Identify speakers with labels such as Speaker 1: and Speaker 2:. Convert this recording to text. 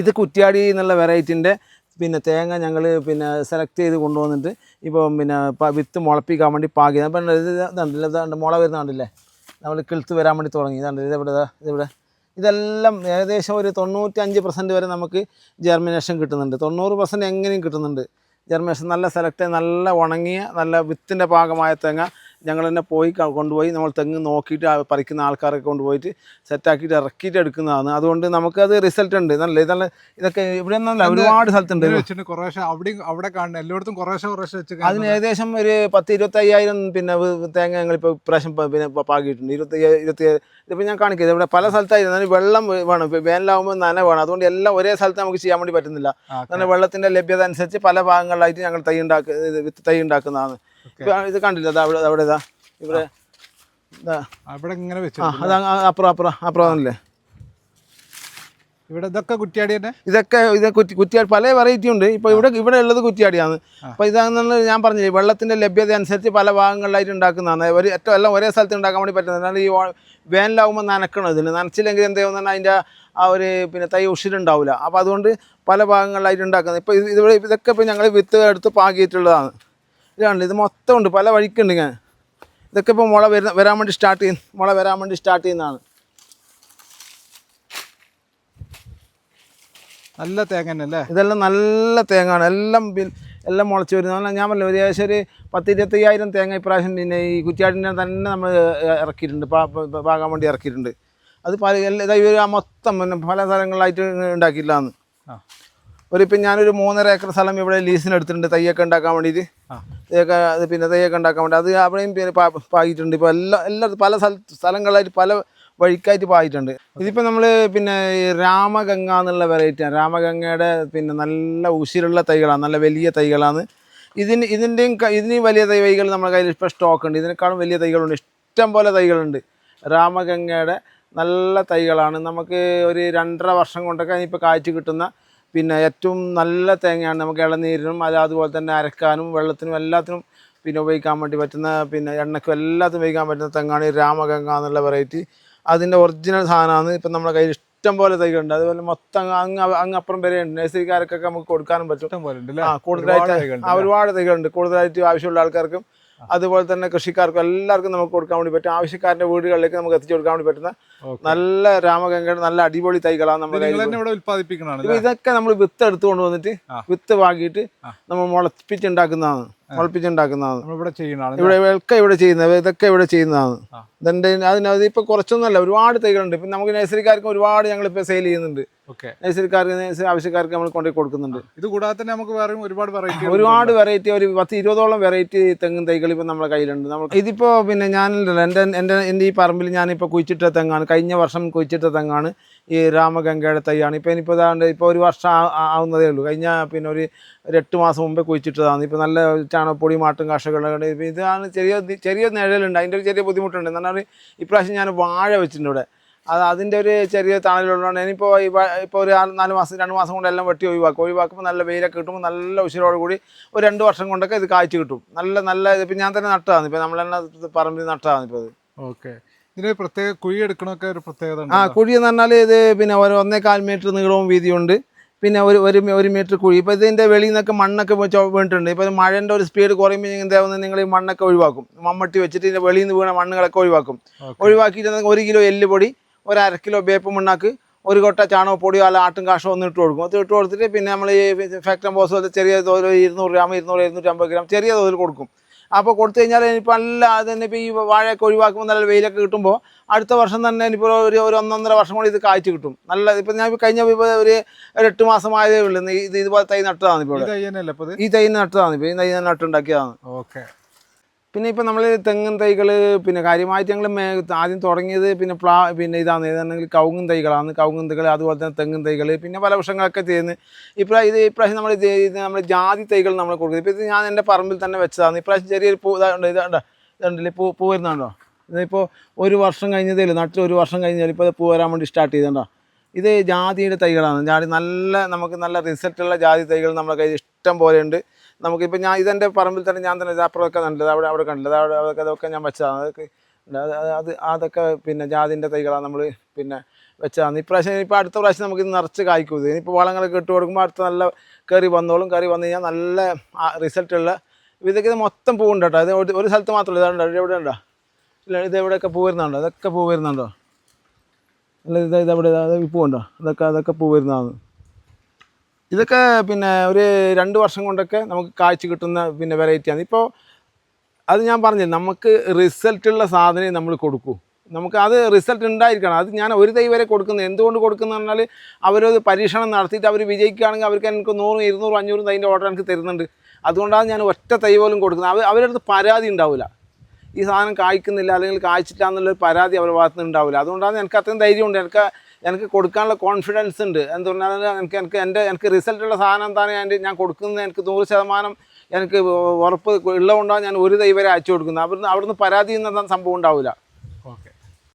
Speaker 1: ഇത് കുറ്റ്യാടി എന്നുള്ള വെറൈറ്റിന്റെ പിന്നെ തേങ്ങ ഞങ്ങൾ പിന്നെ സെലക്ട് ചെയ്ത് കൊണ്ടുവന്നിട്ട് ഇപ്പോൾ പിന്നെ വിത്ത് മുളപ്പിക്കാൻ വേണ്ടി പാകി ഇതുണ്ടല്ലോ ഇതാണ്ട് മുള വരുന്ന കണ്ടില്ലേ? നമ്മൾ കിളുത്ത് വരാൻ വേണ്ടി തുടങ്ങി. ഇതാണ്ട് ഇതെവിടെ ഇതാ? ഇതിവിടെ ഇതെല്ലാം ഏകദേശം ഒരു തൊണ്ണൂറ്റി അഞ്ച് പെർസെന്റ് വരെ നമുക്ക് ജെർമിനേഷൻ കിട്ടുന്നുണ്ട്. തൊണ്ണൂറ് പെർസെന്റ് എങ്ങനെയും കിട്ടുന്നുണ്ട്. ജെർമിനേഷൻ നല്ല സെലക്ട് നല്ല ഉണങ്ങിയ നല്ല വിത്തിന്റെ ഭാഗമായ തേങ്ങ ഞങ്ങൾ തന്നെ പോയി കൊണ്ടുപോയി നമ്മൾ തെങ്ങ് നോക്കിയിട്ട് പറിക്കുന്ന ആൾക്കാരൊക്കെ കൊണ്ടുപോയിട്ട് സെറ്റാക്കിയിട്ട് ഇറക്കിയിട്ട് എടുക്കുന്നതാണ്. അതുകൊണ്ട് നമുക്കത് റിസൾട്ട് ഉണ്ട്. നല്ല ഇതല്ല ഇതൊക്കെ ഇവിടെ നല്ല ഒരുപാട് സ്ഥലത്തുണ്ട്
Speaker 2: അവിടെ കാണുന്ന എല്ലായിടത്തും കുറേശ്ശെ കുറേശ്ശെ വെച്ച്
Speaker 1: അതിന് ഏകദേശം ഒരു പത്ത് ഇരുപത്തി അയ്യായിരം പിന്നെ തേങ്ങ ഞങ്ങളിപ്പോൾ ഇപ്പോൾ പ്രാവശ്യം പിന്നെ പാകിയിട്ടുണ്ട്. ഇരുപത്തി ഇരുപത്തി ഇതിപ്പോൾ ഞാൻ കാണിക്കുന്നത് ഇവിടെ പല സ്ഥലത്തായിരുന്നു. അതിന് വെള്ളം വേണം. ഇപ്പോൾ വേനലാകുമ്പോൾ നന വേണം. അതുകൊണ്ട് എല്ലാം ഒരേ സ്ഥലത്ത് നമുക്ക് ചെയ്യാൻ വേണ്ടി പറ്റുന്നില്ല. അങ്ങനെ വെള്ളത്തിന്റെ ലഭ്യത അനുസരിച്ച് പല ഭാഗങ്ങളിലായിട്ട് ഞങ്ങൾ തൈ ഉണ്ടാക്ക ഇത് വിത്ത് തൈ ഉണ്ടാക്കുന്നതാണ്. ഇത് കണ്ടില്ല? അവിടെ അവിടെ ഇതാ. ഇവിടെ
Speaker 2: അവിടെ ഇങ്ങനെ വെച്ചു
Speaker 1: ആ അത് അങ്ങ് അപ്പുറം അപ്പുറം അപ്പുറം ആണല്ലേ?
Speaker 2: ഇവിടെ ഇതൊക്കെ കുറ്റിയാടി തന്നെ?
Speaker 1: ഇതൊക്കെ ഇത് കുറ്റി കുറ്റിയാടി പല വെറൈറ്റി ഉണ്ട്. ഇപ്പോൾ ഇവിടെ ഇവിടെ ഉള്ളത് കുറ്റിയാടിയാണ്. അപ്പോൾ ഇതാണെന്നുള്ള ഞാൻ പറഞ്ഞില്ലേ വെള്ളത്തിന്റെ ലഭ്യത അനുസരിച്ച് പല ഭാഗങ്ങളിലായിട്ട് ഉണ്ടാക്കുന്നതാണ്. ഒരു ഏറ്റവും എല്ലാം ഒരേ സ്ഥലത്ത് ഉണ്ടാക്കാൻ വേണ്ടി പറ്റുന്നത്. എന്നാൽ ഈ വേനലാവുമ്പോൾ നനക്കണം ഇതിന്. നനച്ചില്ലെങ്കിൽ എന്ത് ചെയ്യുമെന്ന് അതിന്റെ ആ ഒരു പിന്നെ തൈ ഉഷിരുണ്ടാവില്ല അപ്പോൾ അതുകൊണ്ട് പല ഭാഗങ്ങളിലായിട്ട് ഉണ്ടാക്കുന്നത്. ഇപ്പോൾ ഇത് ഇവിടെ ഇതൊക്കെ ഇപ്പോൾ ഞങ്ങൾ വിത്ത് എടുത്ത് പാകിയിട്ടുള്ളതാണ്. ഇതാണ് ഇത് മൊത്തം ഉണ്ട് പല വഴിക്കുണ്ട് ഇങ്ങനെ. ഇതൊക്കെ ഇപ്പോൾ മുള വരുന്ന വരാൻ വേണ്ടി സ്റ്റാർട്ട് ചെയ്യുന്ന മുള വരാൻ വേണ്ടി സ്റ്റാർട്ട് ചെയ്യുന്നതാണ്.
Speaker 2: നല്ല തേങ്ങ അല്ലേ?
Speaker 1: ഇതെല്ലാം നല്ല തേങ്ങയാണ് എല്ലാം എല്ലാം മുളച്ച് വരുന്ന ഞാൻ പറഞ്ഞു ഒരു ഏകദേശം ഒരു പത്ത് ഇരുപത്തയ്യായിരം തേങ്ങ ഇപ്രാവശ്യം പിന്നെ ഈ കുറ്റിയാടിനെ തന്നെ നമ്മൾ ഇറക്കിയിട്ടുണ്ട് പാകാൻ വേണ്ടി ഇറക്കിയിട്ടുണ്ട്. അത് പല എല്ലാ- മൊത്തം പിന്നെ പല സ്ഥലങ്ങളിലായിട്ട് ഉണ്ടാക്കിയില്ലാന്ന്
Speaker 2: ആ.
Speaker 1: ഒരു ഇപ്പം ഞാനൊരു മൂന്നര ഏക്കർ സ്ഥലം ഇവിടെ ലീസിന് എടുത്തിട്ടുണ്ട്. തയ്യൊക്കെ ഉണ്ടാക്കാൻ വേണ്ടിയിട്ട് തയ്യൊക്കെ അത് പിന്നെ തയ്യൊക്കെ ഉണ്ടാക്കാൻ വേണ്ടി. അത് അവിടെയും പിന്നെ പാ- പാകിയിട്ടുണ്ട്. ഇപ്പോൾ എല്ലാ എല്ലാ പല സ്ഥല സ്ഥലങ്ങളായിട്ട് പല വഴിക്കായിട്ട് പായിട്ടുണ്ട് ഇതിപ്പോൾ നമ്മൾ പിന്നെ ഈ രാമഗംഗ എന്നുള്ള വെറൈറ്റിയാണ് രാമഗംഗയുടെ പിന്നെ നല്ല ഉശിരുള്ള തൈകളാണ്. നല്ല വലിയ തൈകളാണ്. ഇതിന് ഇതിന്റെയും ഇതിനെയും വലിയ തൈ തൈകൾ നമ്മുടെ കയ്യിൽ ഇപ്പോൾ സ്റ്റോക്ക് ഉണ്ട്. ഇതിനേക്കാളും വലിയ തൈകളുണ്ട്. ഇഷ്ടം പോലെ തൈകളുണ്ട്. രാമഗംഗയുടെ നല്ല തൈകളാണ്. നമുക്ക് ഒരു രണ്ടര വർഷം കൊണ്ടൊക്കെ ഇപ്പോൾ കാഴ്ച കിട്ടുന്ന പിന്നെ ഏറ്റവും നല്ല തേങ്ങയാണ് നമുക്ക് ഇളനീരിനും അത് അതുപോലെ തന്നെ അരക്കാനും വെള്ളത്തിനും എല്ലാത്തിനും പിന്നെ ഉപയോഗിക്കാൻ വേണ്ടി പറ്റുന്ന പിന്നെ എണ്ണയ്ക്കും എല്ലാത്തിനും ഉപയോഗിക്കാൻ പറ്റുന്ന തെങ്ങാണ് ഈ രാമഗംഗ എന്നുള്ള വെറൈറ്റി അതിന്റെ ഒറിജിനൽ സാധനമാണ്. ഇപ്പം നമ്മുടെ കയ്യിൽ ഇഷ്ടം പോലെ തൈകളുണ്ട്. അതുപോലെ മൊത്തം അങ്ങ് അങ്ങ് അപ്പുറം വരെ ഉണ്ട്. നഴ്സറിക്കാർക്കൊക്കെ നമുക്ക് കൊടുക്കാനും പറ്റും. ആ കൂടുതലായിട്ട് ഒരുപാട് തൈകളുണ്ട് കൂടുതലായിട്ട് ആവശ്യമുള്ള ആൾക്കാർക്കും അതുപോലെ തന്നെ കൃഷിക്കാർക്കും എല്ലാവർക്കും നമുക്ക് കൊടുക്കാൻ വേണ്ടി പറ്റും. ആവശ്യക്കാരുടെ വീടുകളിലേക്ക് നമുക്ക് എത്തിച്ചു കൊടുക്കാൻ വേണ്ടി പറ്റുന്ന നല്ല രാമഗംഗ നല്ല അടിപൊളി തൈകളാണ്
Speaker 2: ഉൽപ്പാദിപ്പിക്കണതാണ്
Speaker 1: ഇപ്പൊ ഇതൊക്കെ നമ്മൾ വിത്ത് എടുത്തു കൊണ്ടുവന്നിട്ട്. വിത്ത്
Speaker 2: വാങ്ങിയിട്ട്.
Speaker 1: നമ്മൾ മുളപ്പിച്ചുണ്ടാക്കുന്നതാണ്. മുളപ്പിച്ചുണ്ടാക്കുന്നതാണ്. ഇവിടെ ഒക്കെ ഇവിടെ ചെയ്യുന്നത് ഇതൊക്കെ ഇവിടെ ചെയ്യുന്നതാണ്.
Speaker 2: ആ.
Speaker 1: ഇതിന്റെ അതിനകത്ത് ഇപ്പൊ കുറച്ചൊന്നുമല്ല ഒരുപാട് തൈകളുണ്ട്. ഇപ്പൊ നമുക്ക് നഴ്സറിക്കാർക്ക് ഒരുപാട് ഞങ്ങൾ ഇപ്പൊ സെയിൽ ചെയ്യുന്നുണ്ട്. നഴ്സറിക്കാർക്ക് നഴ്സറി ആവശ്യക്കാർക്ക് നമ്മൾ കൊണ്ടുപോയി കൊടുക്കുന്നുണ്ട്.
Speaker 2: ഇത് കൂടാതെ തന്നെ നമുക്ക് വേറെ ഒരുപാട് വെറൈറ്റി
Speaker 1: ഒരുപാട് വെറൈറ്റി ഒരു പത്ത് ഇരുപതോളം വെറൈറ്റി തെങ്ങും തൈകൾ ഇപ്പൊ നമ്മുടെ കയ്യിലുണ്ട്. നമ്മൾ ഇതിപ്പോ പിന്നെ ഞാനുണ്ടല്ലോ എന്റെ എന്റെ എന്റെ ഈ പറമ്പിൽ ഞാനിപ്പോ കുഴിച്ചിട്ട തെങ്ങാണ്. കഴിഞ്ഞ വർഷം കുഴിച്ചിട്ട തെങ്ങാണ് ഈ രാമഗംഗയുടെ തൈയാണ്. ഇപ്പോൾ ഇനിയിപ്പോൾ ഇതാണ്ട് ഇപ്പോൾ ഒരു വർഷം ആവുന്നതേ ഉള്ളൂ. കഴിഞ്ഞ പിന്നെ ഒരു എട്ട് മാസം മുമ്പേ കുഴിച്ചിട്ടതാണ്. ഇപ്പോൾ നല്ല ചാണകപ്പൊടി മാട്ടും കർഷകരുടെ ഇപ്പം ഇതാണ് ചെറിയ ചെറിയ നിഴലുണ്ട്. അതിന്റെ ഒരു ചെറിയ ബുദ്ധിമുട്ടുണ്ട്. എന്ന് പറഞ്ഞാൽ ഇപ്രാവശ്യം ഞാൻ വാഴ വെച്ചിട്ടുണ്ട് ഇവിടെ. അത് അതിന്റെ ഒരു ചെറിയ തണലുള്ളതുകൊണ്ട് ഇനിയിപ്പോൾ ഇപ്പോൾ ഒരു നാല് മാസം രണ്ട് മാസം കൊണ്ട് എല്ലാം വെട്ടി ഒഴിവാക്കും. ഒഴിവാക്കുമ്പോൾ നല്ല വെയിലൊക്കെ കിട്ടുമ്പോൾ നല്ല ഉശിരോട് കൂടി ഒരു രണ്ട് വർഷം കൊണ്ടൊക്കെ ഇത് കാഴ്ച കിട്ടും. നല്ല നല്ല ഇപ്പം ഞാൻ തന്നെ നട്ടതാണ്. ഇപ്പം നമ്മളെന്നെ പറമ്പിൽ നട്ടതാണ് ഇപ്പോൾ അത്.
Speaker 2: ഓക്കെ. ഇതിന് പ്രത്യേക കുഴി എടുക്കണമൊക്കെ ഒരു പ്രത്യേകത
Speaker 1: ആ കുഴി എന്ന് പറഞ്ഞാൽ ഇത് പിന്നെ ഒരു ഒന്നേകാൽ മീറ്റർ നീളവും വീതിയുണ്ട്. പിന്നെ ഒരു ഒരു ഒരു മീറ്റർ കുഴി. ഇപ്പോൾ ഇതിന്റെ വെളിയിൽ നിന്നൊക്കെ മണ്ണൊക്കെ വീണിട്ടുണ്ട്. ഇപ്പോൾ മഴന്റെ ഒരു സ്പീഡ് കുറയുമ്പോൾ എന്താവുന്നത് നിങ്ങൾ ഈ മണ്ണൊക്കെ ഒഴിവാക്കും. മമ്മട്ടി വെച്ചിട്ട് ഇതിന്റെ വെളിയിൽ നിന്ന് വീണ മണ്ണുകളൊക്കെ ഒഴിവാക്കും. ഒഴിവാക്കിയിട്ട് ഒരു കിലോ എല്ല് പൊടി ഒരു അര കിലോ വേപ്പ് മണ്ണാക്ക് ഒരു കൊട്ട ചാണകപ്പൊടിയോ അല്ല ആട്ടും കാഷോ ഒന്ന് ഇട്ട് കൊടുക്കും. അത് ഇട്ട് കൊടുത്തിട്ട് പിന്നെ നമ്മൾ ഈ ഫാക്ടം ബോസ് ചെറിയ തോതിൽ ഇരുന്നൂറ് ഗ്രാം ഇരുന്നൂറ് ഇരുന്നൂറ്റമ്പത് ഗ്രാം ചെറിയ തോതിൽ കൊടുക്കും. അപ്പോൾ കൊടുത്തു കഴിഞ്ഞാൽ ഇനിയിപ്പോൾ നല്ല അത് തന്നെ ഇപ്പോൾ ഈ വാഴയൊക്കെ ഒഴിവാക്കുമ്പോൾ നല്ല വെയിലൊക്കെ കിട്ടുമ്പോൾ അടുത്ത വർഷം തന്നെ ഇനിയിപ്പോൾ ഒരു ഒരു ഒന്നൊന്നര വർഷം കൂടി ഇത് കാഴ്ച കിട്ടും. നല്ല ഇപ്പം ഞാൻ കഴിഞ്ഞ ഇപ്പോൾ ഒരു എട്ട് മാസം ആയതേ ഉള്ളൂ. ഇത് ഇതുപോലെ തൈ നട്ടതാണ് ഇപ്പോൾ ഈ തൈ നട്ടതാണ് ഇപ്പോൾ ഈ തൈ നട്ടുണ്ടാക്കിയതാണ്.
Speaker 2: ഓക്കെ.
Speaker 1: പിന്നെ ഇപ്പം നമ്മൾ തെങ്ങും തൈകൾ പിന്നെ കാര്യമായിട്ട് ഞങ്ങൾ മേ ആദ്യം തുടങ്ങിയത് പിന്നെ പ്ലാ പിന്നെ ഇതാണ്. ഏതാണെങ്കിൽ കവുങ്ങും തൈകളാണ്. കവുങ്ങും തൈകൾ അതുപോലെ തന്നെ തെങ്ങും തൈകൾ പിന്നെ പല വൃക്ഷങ്ങളൊക്കെ ചെയ്യുന്നത് ഇപ്രാവശ്യം ഇത് ഇപ്രാവശ്യം നമ്മൾ നമ്മൾ ജാതി തൈകൾ നമ്മൾ കൊടുക്കുന്നത്. ഇപ്പം ഇത് ഞാൻ എന്റെ പറമ്പിൽ തന്നെ വെച്ചതാണ്. ഇപ്രാവശ്യം ചെറിയൊരു പൂ ഇതാണ്ട് ഇതാണ്ട് ഇതുണ്ടല്ലേ പൂ പൂ വരുന്നുണ്ടോ? ഇതിപ്പോൾ ഒരു വർഷം കഴിഞ്ഞതേ ഉള്ളൂ. നട്ടിൽ ഒരു വർഷം കഴിഞ്ഞാൽ ഇപ്പോൾ പൂ വരാൻ വേണ്ടി സ്റ്റാർട്ട് ചെയ്തുണ്ടോ ഇത് ജാതിയുടെ തൈകളാണ്. ജാതി നല്ല നമുക്ക് നല്ല റിസൾട്ടുള്ള ജാതി തൈകൾ നമ്മുടെ കയ്യിൽ ഇഷ്ടം പോലെയുണ്ട് നമുക്കിപ്പോൾ ഞാൻ ഇതെന്റെ പറമ്പിൽ തന്നെ ഞാൻ തന്നെ അപ്പുറമൊക്കെ നല്ലത് അവിടെ അവിടെ കണ്ടത് അവിടെ അതൊക്കെ അതൊക്കെ ഞാൻ വെച്ചതാണ് അതൊക്കെ. അത് അത് അത് അതൊക്കെ പിന്നെ ജാതിന്റെ തൈകളാണ് നമ്മൾ പിന്നെ വെച്ചതാണ് ഇപ്രാവശ്യം ഇപ്പോൾ അടുത്ത പ്രാവശ്യം നമുക്ക് ഇത് നിറച്ച് കായ്ക്കും ഇത്. ഇനിയിപ്പോൾ വളങ്ങളൊക്കെ ഇട്ട് കൊടുക്കുമ്പോൾ അടുത്ത നല്ല കറി വന്നോളും. കറി വന്നു കഴിഞ്ഞാൽ നല്ല റിസൾട്ടുള്ള ഇതൊക്കെ ഇത് മൊത്തം പൂവുണ്ട് കേട്ടോ. ഇത് ഒരു- സ്ഥലത്ത് മാത്രമല്ല ഇതാണ്ടോ ഇത് എവിടെ ഉണ്ടോ ഇല്ല ഇത് എവിടെയൊക്കെ പൂ വരുന്നുണ്ടോ? ഇതൊക്കെ പൂ വരുന്നുണ്ടോ? അല്ല ഇത് ഇത് എവിടെ? അത് ഈ പൂവുണ്ടോ? അതൊക്കെ അതൊക്കെ പൂ വരുന്നതാണ് ഇതൊക്കെ പിന്നെ ഒരു രണ്ട് വർഷം കൊണ്ടൊക്കെ നമുക്ക് കാഴ്ച കിട്ടുന്ന പിന്നെ വെറൈറ്റിയാണ് ഇപ്പോൾ അത് ഞാൻ പറഞ്ഞു നമുക്ക് റിസൾട്ടുള്ള സാധനം നമ്മൾ കൊടുക്കൂ. നമുക്ക് അത് റിസൾട്ട് ഉണ്ടായിരിക്കണം. അത് ഞാൻ ഒരു തൈ വരെ കൊടുക്കുന്നത് എന്തുകൊണ്ട് കൊടുക്കുന്ന പറഞ്ഞാൽ അവരത് പരീക്ഷണം നടത്തിയിട്ട് അവർ വിജയിക്കുകയാണെങ്കിൽ അവർക്ക് എനിക്ക് നൂറും ഇരുന്നൂറും അഞ്ഞൂറും തൈന്റെ ഓർഡർ എനിക്ക് തരുന്നുണ്ട്. അതുകൊണ്ടാണ് ഞാൻ ഒറ്റ തൈ പോലും കൊടുക്കുന്നത്. അവർ അവരുടെ അടുത്ത് പരാതി ഉണ്ടാവില്ല ഈ സാധനം കായ്ക്കുന്നില്ല അല്ലെങ്കിൽ കായ്ച്ചില്ല എന്നുള്ളൊരു പരാതി അവരുടെ ഭാഗത്തുനിന്ന് ഉണ്ടാവില്ല അതുകൊണ്ടാണ് എനിക്ക് അത്രയും ധൈര്യമുണ്ട്. എനിക്ക് എനിക്ക് കൊടുക്കാനുള്ള കോൺഫിഡൻസ് ഉണ്ട്. എന്ന് പറഞ്ഞാൽ എനിക്ക് എനിക്ക് എന്റെ എനിക്ക് റിസൾട്ടുള്ള സാധനം എന്താണ് ഞാൻ ഞാൻ കൊടുക്കുന്നത് എനിക്ക് നൂറ് ശതമാനം എനിക്ക് ഉറപ്പ് ഉള്ളതുകൊണ്ടാണ് ഞാൻ ഒരു ദൈവരെ അയച്ചു കൊടുക്കുന്നത്. അവിടുന്ന് അവിടുന്ന് പരാതി എന്ന സംഭവം ഉണ്ടാവില്ല.